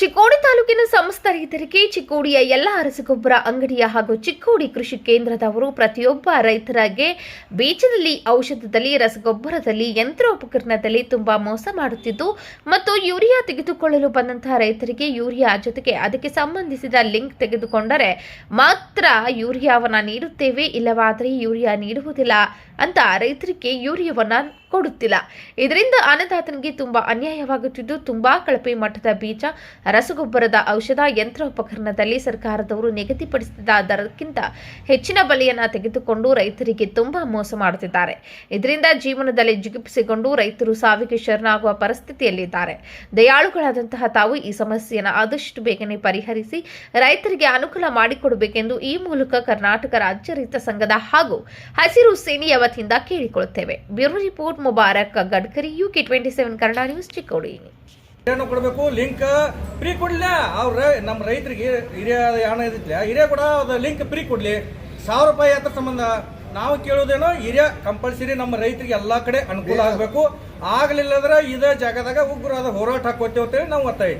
ಚಿಕ್ಕೋಡಿ ತಾಲೂಕಿನ ಸಮಸ್ತ ರೈತರಿಗೆ ಚಿಕ್ಕೋಡಿಯ ಎಲ್ಲ ರಸಗೊಬ್ಬರ ಅಂಗಡಿಯ ಹಾಗೂ ಚಿಕ್ಕೋಡಿ ಕೃಷಿ ಕೇಂದ್ರದವರು ಪ್ರತಿಯೊಬ್ಬ ರೈತರಿಗೆ ಬೀಜದಲ್ಲಿ, ಔಷಧದಲ್ಲಿ, ರಸಗೊಬ್ಬರದಲ್ಲಿ, ಯಂತ್ರೋಪಕರಣದಲ್ಲಿ ತುಂಬಾ ಮೋಸ ಮಾಡುತ್ತಿದ್ದು ಮತ್ತು ಯೂರಿಯಾ ತೆಗೆದುಕೊಳ್ಳಲು ಬಂದಂತಹ ರೈತರಿಗೆ ಯೂರಿಯಾ ಜೊತೆಗೆ ಅದಕ್ಕೆ ಸಂಬಂಧಿಸಿದ ಲಿಂಕ್ ತೆಗೆದುಕೊಂಡರೆ ಮಾತ್ರ ಯೂರಿಯಾವನ್ನು ನೀಡುತ್ತೇವೆ, ಇಲ್ಲವಾದರೆ ಯೂರಿಯಾ ನೀಡುವುದಿಲ್ಲ ಅಂತ ರೈತರಿಗೆ ಯೂರಿಯಾವನ್ನು ಕೊಡುತ್ತಿಲ್ಲ. ಇದರಿಂದ ಅನ್ನದಾತನಿಗೆ ತುಂಬಾ ಅನ್ಯಾಯವಾಗುತ್ತಿದ್ದು, ತುಂಬಾ ಕಳಪೆ ಮಟ್ಟದ ಬೀಜ ರಸಗೊಬ್ಬರದ ಔಷಧ ಯಂತ್ರೋಪಕರಣದಲ್ಲಿ ಸರ್ಕಾರದವರು ನಿಗದಿಪಡಿಸಿದ ದರಕ್ಕಿಂತ ಹೆಚ್ಚಿನ ಬೆಲೆಯನ್ನು ತೆಗೆದುಕೊಂಡು ರೈತರಿಗೆ ತುಂಬಾ ಮೋಸ ಮಾಡುತ್ತಿದ್ದಾರೆ. ಇದರಿಂದ ಜೀವನದಲ್ಲಿ ಜಿಗುಪ್ಸೆಗೊಂಡು ರೈತರು ಸಾವಿಗೆ ಶರಣಾಗುವ ಪರಿಸ್ಥಿತಿಯಲ್ಲಿದ್ದಾರೆ. ದಯಾಳುಗಳಾದಂತಹ ತಾವು ಈ ಸಮಸ್ಯೆಯನ್ನು ಆದಷ್ಟು ಬೇಗನೆ ಪರಿಹರಿಸಿ ರೈತರಿಗೆ ಅನುಕೂಲ ಮಾಡಿಕೊಡಬೇಕೆಂದು ಈ ಮೂಲಕ ಕರ್ನಾಟಕ ರಾಜ್ಯ ರೈತ ಸಂಘದ ಹಾಗೂ ಹಸಿರು ಸೇನೆಯ ವತಿಯಿಂದ ಕೇಳಿಕೊಳ್ಳುತ್ತೇವೆ. Bureau report, Mubarak, Gadkari, UK twenty seven, Kannada news, Chikkodi. ಕೊಡಬೇಕು, ಲಿಂಕ್ ಫ್ರೀ ಕೊಡ್ಲಿ. ಅವ್ರ ನಮ್ಮ ರೈತರಿಗೆ ಹಿರಿಯ ಯಾಣ ಇದಿಲ್ಲ ಹಿರಿಯ ಕೂಡ ಅದು ಲಿಂಕ್ ಫ್ರೀ ಕೊಡ್ಲಿ. ಸಾವಿರ ರೂಪಾಯಿ ಹತ್ರ ಸಂಬಂಧ ನಾವು ಕೇಳೋದೇನೋ ಹಿರಿಯ ಕಂಪಲ್ಸರಿ ನಮ್ಮ ರೈತರಿಗೆ ಎಲ್ಲಾ ಕಡೆ ಅನುಕೂಲ ಆಗಬೇಕು. ಆಗಲಿಲ್ಲದ್ರೆ ಇದೇ ಜಾಗದಾಗ ಉಗ್ರವಾದ ಹೋರಾಟ ಹಾಕೋತೇವೆ ಅಂತೇಳಿ ನಾವು ಒತ್ತಾಯ